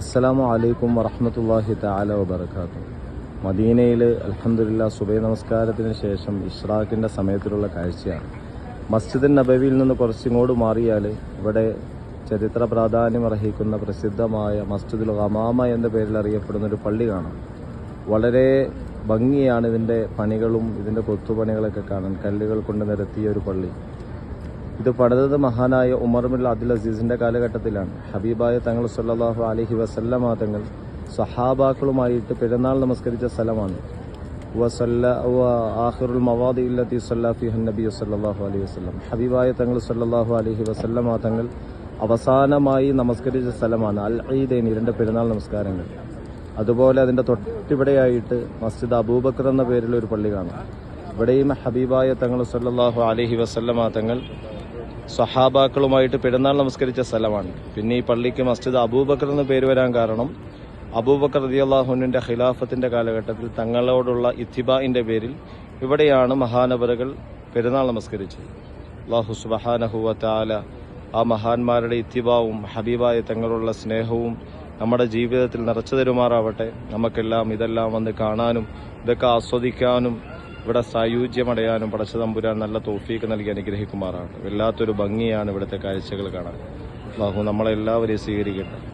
അസ്സലാമു അലൈക്കും വറഹമത്തല്ലാഹി താല വബർക്കാത്തു മദീനയിൽ അൽഹംദുലില്ലാ സുബൈ നമസ്കാരത്തിന് ശേഷം ഇഷ്റാഖിന്റെ സമയത്തിലുള്ള കാഴ്ചയാണ്. മസ്ജിദ് നബവിയിൽ നിന്ന് കുറച്ചിങ്ങോട്ട് മാറിയാൽ ഇവിടെ ചരിത്ര പ്രാധാന്യം അർഹിക്കുന്ന പ്രസിദ്ധമായ മസ്ജിദുൽ ഹമാമ എന്ന പേരിൽ അറിയപ്പെടുന്ന ഒരു പള്ളി കാണാം. വളരെ ഭംഗിയാണ് ഇതിന്റെ പണികളും ഇതിന്റെ കൊത്തുപണികളൊക്കെ കാണാൻ കല്ലുകൾ കൊണ്ട് നിരത്തിയ ഒരു പള്ളി. ഇത് പണിതത് മഹാനായ ഉമർ അദിൽ അബ്ദുൽ അസീസിന്റെ കാലഘട്ടത്തിലാണ്. ഹബീബായ തങ്ങൾ സല്ലാഹു അലഹി വസല്ലമ തങ്ങൾ സഹാബാക്കളുമായിട്ട് പെരുന്നാൾ നമസ്കരിച്ച സ്ഥലമാണ്. ആഖിറുൽ മവാദി ഇല്ലത്തി സല്ലാ ഫിഹ നബി സല്ലല്ലാഹു അലൈഹി വസല്ലം. ഹബീബായ തങ്ങൾ സല്ലാഹു അലഹി വസല്ലമ തങ്ങൾ അവസാനമായി നമസ്കരിച്ച സ്ഥലമാണ് അൽ ഈദൈൻ രണ്ട് പെരുന്നാൾ നമസ്കാരങ്ങൾ. അതുപോലെ അതിന്റെ തൊട്ടിവിടെയായിട്ട് മസ്ജിദ് അബൂബക്കർ എന്ന പേരിൽ ഒരു പള്ളി കാണാം. ഇവിടെയും ഹബീബായ തങ്ങൾ സല്ലാഹു അലഹി വസല്ലമ തങ്ങൾ സഹാബാക്കളുമായിട്ട് പെരുന്നാൾ നമസ്കരിച്ച സ്ഥലമാണ്. പിന്നെ ഈ പള്ളിക്ക് മസ്ജിദ് അബൂബക്കർ എന്ന് പേര് വരാൻ കാരണം അബൂബക്കർ റളിയല്ലാഹുവിന്റെ ഖിലാഫത്തിന്റെ കാലഘട്ടത്തിൽ തങ്ങളോടുള്ള ഇത്തിബാഇന്റെ പേരിൽ ഇവിടെയാണ് മഹാനവരകൾ പെരുന്നാൾ നമസ്കരിച്ചത്. അള്ളാഹു സുബ്ഹാനഹു വ തആല ആ മഹാന്മാരുടെ ഇത്തിബാവും ഹബീബായ തങ്ങളുള്ള സ്നേഹവും നമ്മുടെ ജീവിതത്തിൽ നിറച്ചു തരുമാറാവട്ടെ. നമുക്കെല്ലാം ഇതെല്ലാം വന്ന് കാണാനും ഇതൊക്കെ ആസ്വദിക്കാനും ഇവിടെ സായുജ്യമടയാനും പടച്ച തമ്പുരാൻ നല്ല തോഫീക്ക് നൽകി അനുഗ്രഹിക്കുമാറാണ്. വല്ലാത്തൊരു ഭംഗിയാണ് ഇവിടുത്തെ കാഴ്ചകൾ കാണാൻ. ബാഹു നമ്മളെല്ലാവരെയും സ്വീകരിക്കട്ടെ.